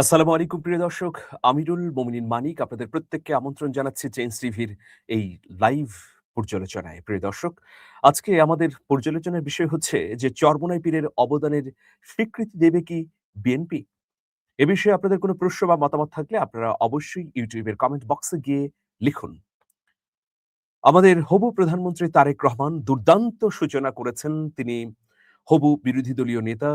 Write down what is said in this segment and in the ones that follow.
আসসালামু আলাইকুম, প্রিয় দর্শক। আমিরুল মোমিনিন মানিক আপনাদের প্রত্যেককে আমন্ত্রণ জানাচ্ছি চেঞ্জ টিভির এই লাইভ পর্যালোচনায়। প্রিয় দর্শক, আজকে আমাদের পর্যালোচনার বিষয় হচ্ছে যে চরমোনাই পীরের অবদানের স্বীকৃতি দেবে কি বিএনপি এ বিষয়ে আপনাদের কোনো প্রশ্ন বা মতামত থাকলে আপনারা অবশ্যই ইউটিউবের কমেন্ট বক্সে গিয়ে লিখুন। আমাদের হবু প্রধানমন্ত্রী তারেক রহমান দুর্দান্ত সূচনা করেছেন। তিনি হবু বিরোধী দলীয় নেতা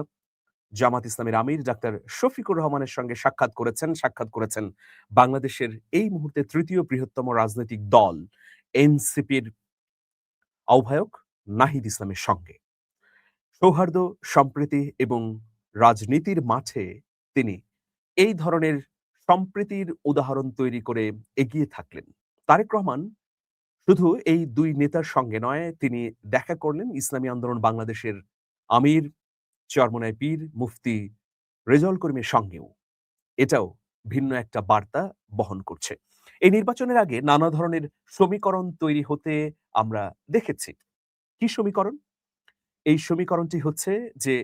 জামাত ইসলামের আমির ডাক্তার শফিকুর রহমানের সঙ্গে সাক্ষাৎ করেছেন। সাক্ষাৎ করেছেন বাংলাদেশের এই মুহূর্তে তৃতীয় বৃহত্তম রাজনৈতিক দল এনসিপির আহ্বায়ক নাহিদ ইসলামের সঙ্গে। সৌহার্দ্য, সম্প্রীতি এবং রাজনীতির মাঠে তিনি এই ধরনের সম্প্রীতির উদাহরণ তৈরি করে এগিয়ে থাকলেন। তারেক রহমান শুধু এই দুই নেতার সঙ্গে নয়, তিনি দেখা করলেন ইসলামী আন্দোলন বাংলাদেশের আমির চরমনায় পীর মুফতি রেজল করিমের সঙ্গেও। এটাও ভিন্ন একটা বার্তা বহন করছে। এই নির্বাচনের আগে নানা ধরনের সমীকরণ তৈরি হতে আমরা দেখেছি। কি সমীকরণ? এই সমীকরণটি হচ্ছে যে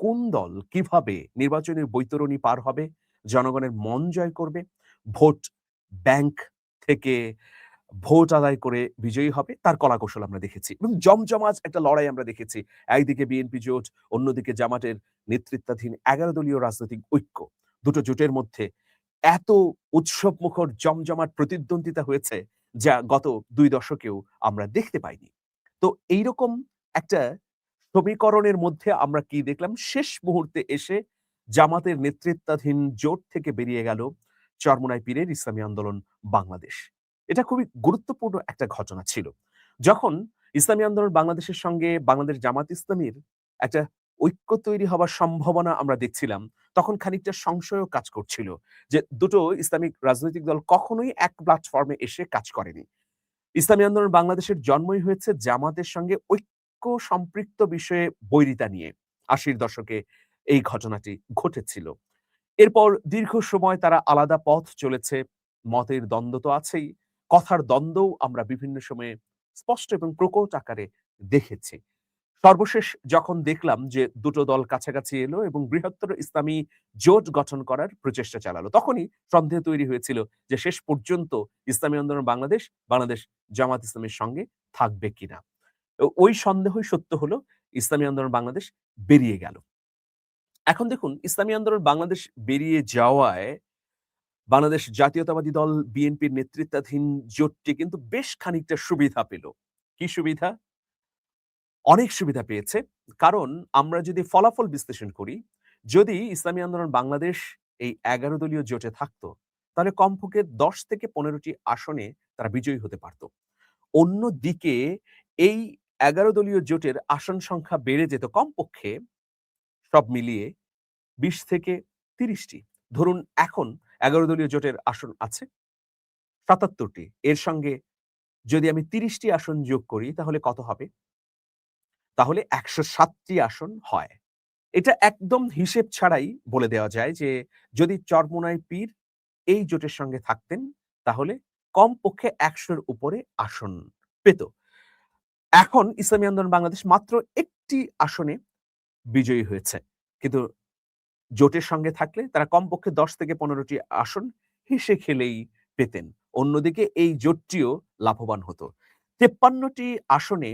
কোন দল কীভাবে নির্বাচনের বৈতরণী পার হবে, জনগণের মন জয় করবে, ভোট ব্যাংক থেকে ভোট আদায় করে বিজয়ী হবে, তার কলাকৌশল আমরা দেখেছি। এবং জমজমাজ একটা লড়াই আমরা দেখেছি। একদিকে বিএনপি জোট, অন্যদিকে জামাতের নেতৃত্বাধীন এগারো দলীয় রাজনৈতিক ঐক্য। দুটো জোটের মধ্যে এত উৎসব মুখর জমজমাট প্রতিদ্বন্দ্বিতা হয়েছে যা গত দুই দশকেও আমরা দেখতে পাইনি। তো এইরকম একটা সমীকরণের মধ্যে আমরা কি দেখলাম? শেষ মুহূর্তে এসে জামাতের নেতৃত্বাধীন জোট থেকে বেরিয়ে গেল চরমোনাই পীরের ইসলামী আন্দোলন, বাংলাদেশ। এটা খুবই গুরুত্বপূর্ণ একটা ঘটনা ছিল। যখন ইসলামী আন্দোলন বাংলাদেশের সঙ্গে বাংলাদেশ জামাত ইসলামীর একটা ঐক্য তৈরি হওয়ার সম্ভাবনা আমরা দেখছিলাম, তখন খানিকটা সংশয়ও কাজ করছিল যে দুটো ইসলামিক রাজনৈতিক দল কখনোই এক প্ল্যাটফর্মে এসে কাজ করেনি। ইসলামী আন্দোলন বাংলাদেশের জন্মই হয়েছে জামাতের সঙ্গে ঐক্য সম্পৃক্ত বিষয়ে বৈরিতা নিয়ে। আশির দশকে এই ঘটনাটি ঘটেছিল। এরপর দীর্ঘ সময় তারা আলাদা পথ চলেছে, মতের দ্বন্দ্ব তো আছেই কথার দ্বন্দ্বও আমরা বিভিন্ন সময়ে স্পষ্ট এবং প্রকট আকারে দেখেছি। সর্বশেষ যখন দেখলাম যে দুটো দল কাছাকাছি এলো এবং বৃহত্তর ইসলামী জোট গঠন করার প্রচেষ্টা চালালো, তখনই সন্দেহ তৈরি হয়েছিল যে শেষ পর্যন্ত ইসলামী আন্দোলন বাংলাদেশ বাংলাদেশ জামাত ইসলামের সঙ্গে থাকবে কিনা। ওই সন্দেহই সত্য হলো, ইসলামী আন্দোলন বাংলাদেশ বেরিয়ে গেল। এখন দেখুন, ইসলামী আন্দোলন বাংলাদেশ বেরিয়ে যাওয়ায় বাংলাদেশ জাতীয়তাবাদী দল বিএনপির নেতৃত্বাধীন জোটটি কিন্তু বেশ খানিকটা সুবিধা পেল। কি সুবিধা? অনেক সুবিধা পেয়েছে। কারণ আমরা যদি ফলাফল বিশ্লেষণ করি, যদি ইসলামী আন্দোলন বাংলাদেশ এই এগারো দলীয় জোটে থাকতো, তাহলে কমপক্ষে দশ থেকে পনেরোটি আসনে তারা বিজয়ী হতে পারত। অন্যদিকে এই এগারো দলীয় জোটের আসন সংখ্যা বেড়ে যেত কমপক্ষে সব মিলিয়ে বিশ থেকে তিরিশটি। ধরুন এখন এগারো দলীয় জোটের আসন আছে। সাতাত্তরটি। এর সঙ্গে যদি আমি তিরিশটি আসন যোগ করি, তাহলে কত হবে? তাহলে একশো সাতটি আসন হয়। এটা একদম হিসেব ছাড়াই বলে দেওয়া যায় যে, যদি চরমোনাই পীর এই জোটের সঙ্গে থাকতেন, তাহলে কমপক্ষে একশোর উপরে আসন পেত। এখন ইসলামী আন্দোলন বাংলাদেশ মাত্র একটি আসনে বিজয়ী হয়েছে। কিন্তু জোটের সঙ্গে থাকলে তারা কমপক্ষে দশ থেকে পনেরোটি আসন হেসে খেলেই পেতেন। অন্যদিকে এই জোটটিও লাভবান হতো। তেপ্পান্নটি আসনে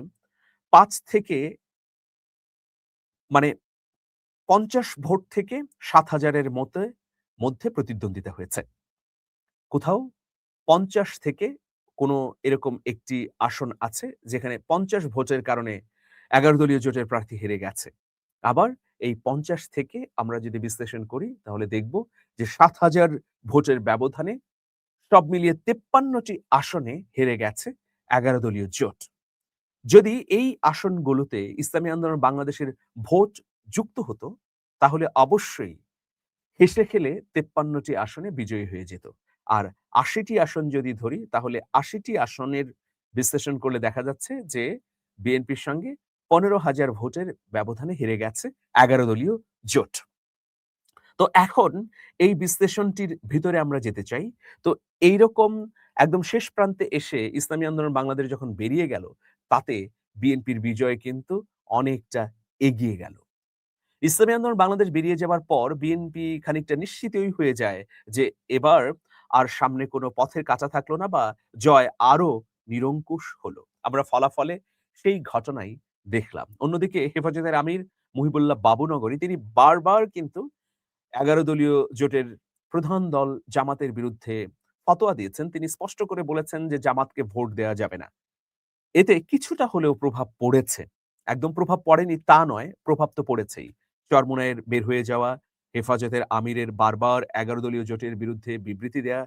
পাঁচ থেকে মানে পঞ্চাশ ভোট থেকে সাত হাজারের মতে, মধ্যে প্রতিদ্বন্দ্বিতা হয়েছে। কোথাও পঞ্চাশ থেকে কোনো এরকম একটি আসন আছে যেখানে পঞ্চাশ ভোটের কারণে এগারো দলীয় জোটের প্রার্থী হেরে গেছে। আবার এই পঞ্চাশ থেকে আমরা যদি বিশ্লেষণ করি, তাহলে দেখব যে সাত হাজার ভোটের ব্যবধানে সব মিলিয়ে তেপ্পান্নটি আসনে হেরে গেছে এগারো দলীয় জোট। যদি এই আসনগুলোতে ইসলামী আন্দোলন বাংলাদেশের ভোট যুক্ত হতো, তাহলে অবশ্যই হেসে খেলে তেপ্পান্নটি আসনে বিজয়ী হয়ে যেত। আর আশিটি আসন যদি ধরি, তাহলে আশিটি আসনের বিশ্লেষণ করলে দেখা যাচ্ছে যে বিএনপির সঙ্গে পনেরো হাজার ভোটের ব্যবধানে হেরে গেছে এগারো দলীয় জোট। তো এখন এই বিশ্লেষণটির ভিতরে আমরা যেতে চাই। তো এইরকম একদম শেষ প্রান্তে এসে ইসলামী আন্দোলন বাংলাদেশ যখন বেরিয়ে গেল, তাতে বিএনপির বিজয় কিন্তু অনেকটা এগিয়ে গেল। ইসলামী আন্দোলন বাংলাদেশ বেরিয়ে যাওয়ার পর বিএনপি খানিকটা নিশ্চিতই হয়ে যায় যে এবার আর সামনে কোনো পথের কাঁচা থাকল না বা জয় আরও নিরঙ্কুশ হলো। আমরা ফলাফলে সেই ঘটনাই দেখলাম। অন্যদিকে হেফাজতের আমির মুহিবুল্লাহ বাবুনগরী, তিনি বারবার কিন্তু এগারো দলীয় জোটের প্রধান দল জামাতের বিরুদ্ধে ফতোয়া দিয়েছেন। তিনি স্পষ্ট করে বলেছেন যে জামাতকে ভোট দেওয়া যাবে না। এতে কিছুটা হলেও প্রভাব পড়েছে। একদম প্রভাব পড়েনি তা নয়, প্রভাব তো পড়েছেই। চরমুনায়ের বের হয়ে যাওয়া হেফাজতের আমিরের বারবার এগারো দলীয় জোটের বিরুদ্ধে বিবৃতি দেয়া,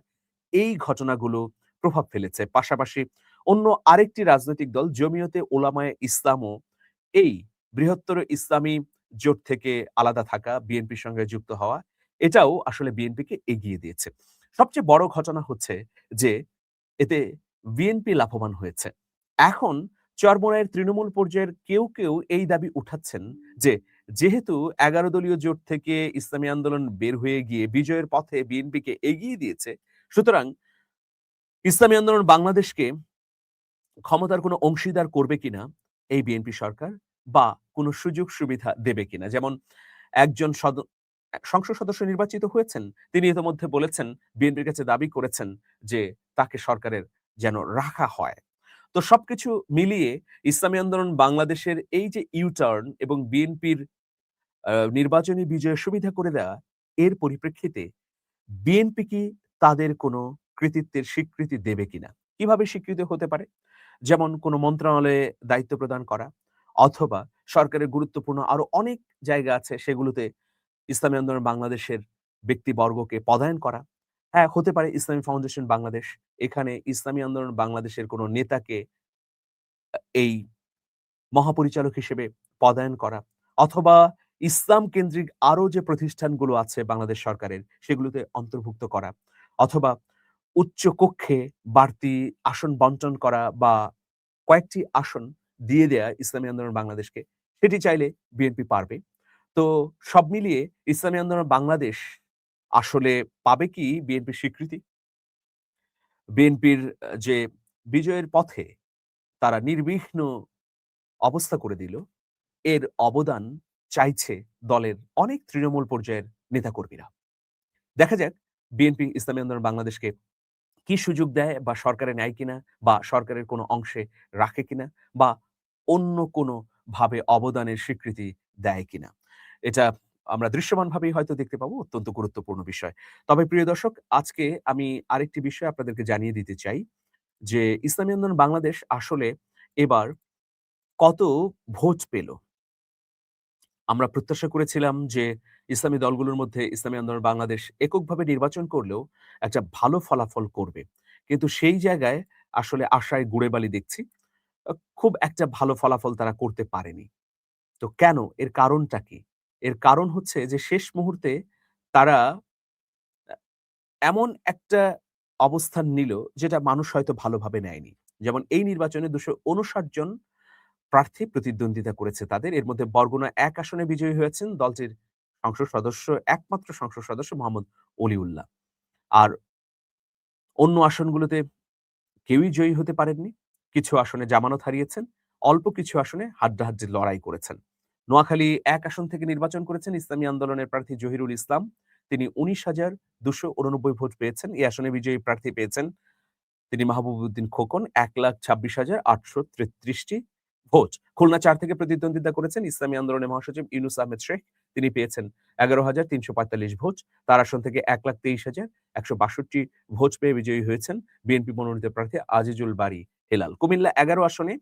এই ঘটনাগুলো প্রভাব ফেলেছে। পাশাপাশি অন্য আরেকটি রাজনৈতিক দল জমিয়তে ওলামায় ইসলামও এই বৃহত্তর ইসলামী জোট থেকে আলাদা থাকা বিএনপির সঙ্গে যুক্ত হওয়া, এটাও আসলে বিএনপিকে এগিয়ে দিয়েছে। সবচেয়ে বড় ঘটনা হচ্ছে যে এতে বিএনপি লাভবান হয়েছে। এখন চরমোনাইয়ের তৃণমূল পর্যায়ের কেউ কেউ এই দাবি উঠাচ্ছেন যে যেহেতু এগারো দলীয় জোট থেকে ইসলামী আন্দোলন বের হয়ে গিয়ে বিজয়ের পথে বিএনপিকে এগিয়ে দিয়েছে, সুতরাং ইসলামী আন্দোলন বাংলাদেশকে ক্ষমতার কোনো অংশীদার করবে কিনা এই বিএনপি সরকার বা কোনো সুযোগ সুবিধা দেবে কিনা? যেমন একজন সদ- সংসদ সদস্য নির্বাচিত হয়েছেন, তিনি ইতিমধ্যে বলেছেন, বিএনপির কাছে দাবি করেছেন যে তাকে সরকারের যেন রাখা হয়। তো সবকিছু মিলিয়ে ইসলামী আন্দোলন বাংলাদেশের এই যে ইউটার্ন এবং বিএনপির নির্বাচনী বিজয়ের সুবিধা করে দেওয়া এর পরিপ্রেক্ষিতে বিএনপি কি তাদের কোনো কৃতিত্বের স্বীকৃতি দেবে কিনা? কীভাবে স্বীকৃতি হতে পারে? যেমন কোনো মন্ত্রণালয়ে দায়িত্ব প্রদান করা অথবা সরকারের গুরুত্বপূর্ণ আরও অনেক জায়গা আছে সেগুলোতে ইসলামী আন্দোলন বাংলাদেশের ব্যক্তিবর্গকে পদায়ন করা। হ্যাঁ হতে পারে ইসলামী ফাউন্ডেশন বাংলাদেশ। এখানে ইসলামী আন্দোলন বাংলাদেশের কোনো নেতাকে এই মহাপরিচালক হিসেবে পদায়ন করা অথবা ইসলাম কেন্দ্রিক আরও যে প্রতিষ্ঠানগুলো আছে বাংলাদেশ সরকারের সেগুলোতে অন্তর্ভুক্ত করা অথবা উচ্চ কক্ষে বাড়তি আসন বন্টন করা বা কয়েকটি আসন দিয়ে দেয়া ইসলামী আন্দোলন বাংলাদেশকে, সেটি চাইলে বিএনপি পারবে। তো সব মিলিয়ে ইসলামী আন্দোলন বাংলাদেশ আসলে পাবে কি বিএনপির স্বীকৃতি? বিএনপির যে বিজয়ের পথে তারা নির্বিঘ্ন অবস্থা করে দিল, এর অবদান চাইছে দলের অনেক তৃণমূল পর্যায়ের নেতাকর্মীরা। দেখা যাক বিএনপি ইসলামী আন্দোলন বাংলাদেশকে কি সুযোগ দেয় বা সরকারে নেয় কিনা বা সরকারের কোনো অংশে রাখে কিনা বা অন্য কোনো ভাবে অবদানের স্বীকৃতি দেয় কিনা? এটা আমরা দৃশ্যমানভাবেই হয়তো দেখতে পাবো, অত্যন্ত গুরুত্বপূর্ণ বিষয়। তবে প্রিয় দর্শক, আজকে আমি আরেকটি বিষয় আপনাদেরকে জানিয়ে দিতে চাই যে ইসলামী আন্দোলন বাংলাদেশ আসলে এবার কত ভোট পেল? আমরা প্রত্যাশা করেছিলাম যে ইসলামী দলগুলোর মধ্যে ইসলামী আন্দোলন বাংলাদেশ এককভাবে নির্বাচন করলেও একটা ভালো ফলাফল করবে। কিন্তু সেই জায়গায় আসলে আশায় গুড়ে বালি দেখছি খুব একটা ভালো ফলাফল তারা করতে পারেনি। তো কেন? এর কারণটা কি? এর কারণ হচ্ছে যে শেষ মুহূর্তে তারা এমন একটা অবস্থান নিল যেটা মানুষ হয়তো ভালোভাবে নেয়নি। যেমন এই নির্বাচনে দুশো উনষাট জন প্রার্থী প্রতিদ্বন্দ্বিতা করেছে তাদের। এর মধ্যে বরগুনা এক আসনে বিজয়ী হয়েছেন দলটির সংসদ সদস্য, একমাত্র সংসদ সদস্য মোহাম্মদ অলিউল্লাহ। আর অন্য আসনগুলোতে কেউই জয়ী হতে পারেননি। কিছু আসনে জামানত হারিয়েছেন, অল্প কিছু আসনে হাড্ডাহাড্ডি লড়াই করেছেন। নোয়াখালী এক আসন থেকে নির্বাচন করেছেন ইসলামী আন্দোলনের প্রার্থী জহিরুল ইসলাম। তিনি উনিশ হাজার দুশো উননব্বই ভোট পেয়েছেন। এই আসনে বিজয়ী প্রার্থী পেয়েছেন তিনি মাহবুবুদ্দিন খোকন, এক লাখ ছাব্বিশ হাজার আটশো তেত্রিশটি। ভোট। খুলনা চার থেকে প্রতিদ্বন্দ্বিতা করেছেন ইসলামী আন্দোলনের মহাসচিব ইউনুস আহমেদ শেখ। তিনি পেয়েছেন এগারো হাজার তিনশো পঁয়তাল্লিশ ভোট। তার আসন থেকে এক লাখ তেইশ হাজার একশো বাষট্টি ভোট পেয়ে বিজয়ী হয়েছেন বিএনপি মনোনীত প্রার্থী আজিজুল বাড়ি হেলাল। কুমিল্লা এগারো আসনে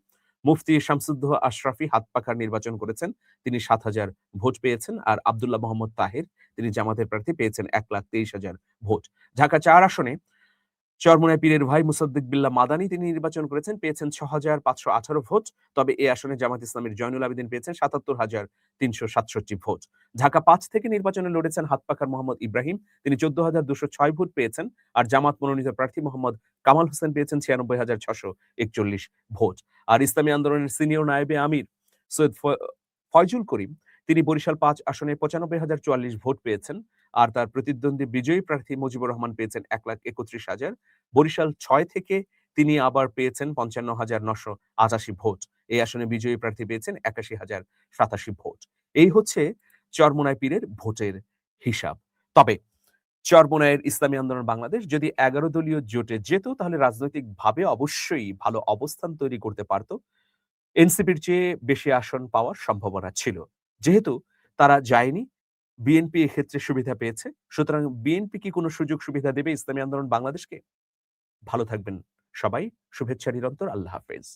মুফতি শামসুদ্দোহ আশরাফি হাত পাখার নির্বাচন করেছেন। তিনি সাত হাজার ভোট পেয়েছেন আর আবদুল্লাহ মোহাম্মদ তাহের, তিনি জামাতের প্রার্থী, পেয়েছেন এক লাখ তেইশ হাজার ভোট। ঢাকা চার আসনে চরমোনায় পীরের ভাই মুসাদ্দিক বিল্লাহ মাদানি তিনি নির্বাচন করেছেন, পেয়েছেন ছ হাজার পাঁচশো আঠারো ভোট। তবে এই আসনে জামাত ইসলামের জয়নুল আবেদিন পেয়েছেন সাতাত্তর হাজার তিনশো সাতষট্টি ভোট। ঢাকা পাঁচ থেকে নির্বাচনে লড়েছেন হাতপাখার মোহাম্মদ ইব্রাহিম। তিনি চোদ্দ হাজার দুশো ছয় ভোট পেয়েছেন আর জামাত মনোনীত প্রার্থী মোহাম্মদ কামাল হোসেন পেয়েছেন ছিয়ানব্বই হাজার ছশো একচল্লিশ ভোট। আর ইসলামী আন্দোলনের সিনিয়র নায়েবে আমির সৈয়দ ফয়জুল করিম, তিনি বরিশাল পাঁচ আসনে পঁচানব্বই হাজার চুয়াল্লিশ ভোট পেয়েছেন। আর তার প্রতিদ্বন্দ্বী বিজয়ী প্রার্থী মুজিবুর রহমান পেয়েছেন এক লাখ একত্রিশ হাজার। বরিশাল ছয় থেকে তিনি আবার পেয়েছেন পঞ্চান্ন হাজার নশো আটাশি ভোট। এই আসনে বিজয়ী প্রার্থী পেয়েছেন একাশি হাজার সাতাশি ভোট। এই হচ্ছে চরমোনাই পীরের ভোটের হিসাব। তবে চরমোনাইয়ের ইসলামী আন্দোলন বাংলাদেশ যদি এগারো দলীয় জোটে যেত, তাহলে রাজনৈতিকভাবে অবশ্যই ভালো অবস্থান তৈরি করতে পারত। এনসিপির চেয়ে বেশি আসন পাওয়ার সম্ভাবনা ছিল। যেহেতু তারা যায়নি বিএনপি এক্ষেত্রে সুবিধা পেয়েছে। সুতরাং বিএনপি কি কোনো সুযোগ সুবিধা দেবে ইসলামী আন্দোলন বাংলাদেশকে? ভালো থাকবেন সবাই। শুভেচ্ছা নিরন্তর। আল্লাহ হাফেজ।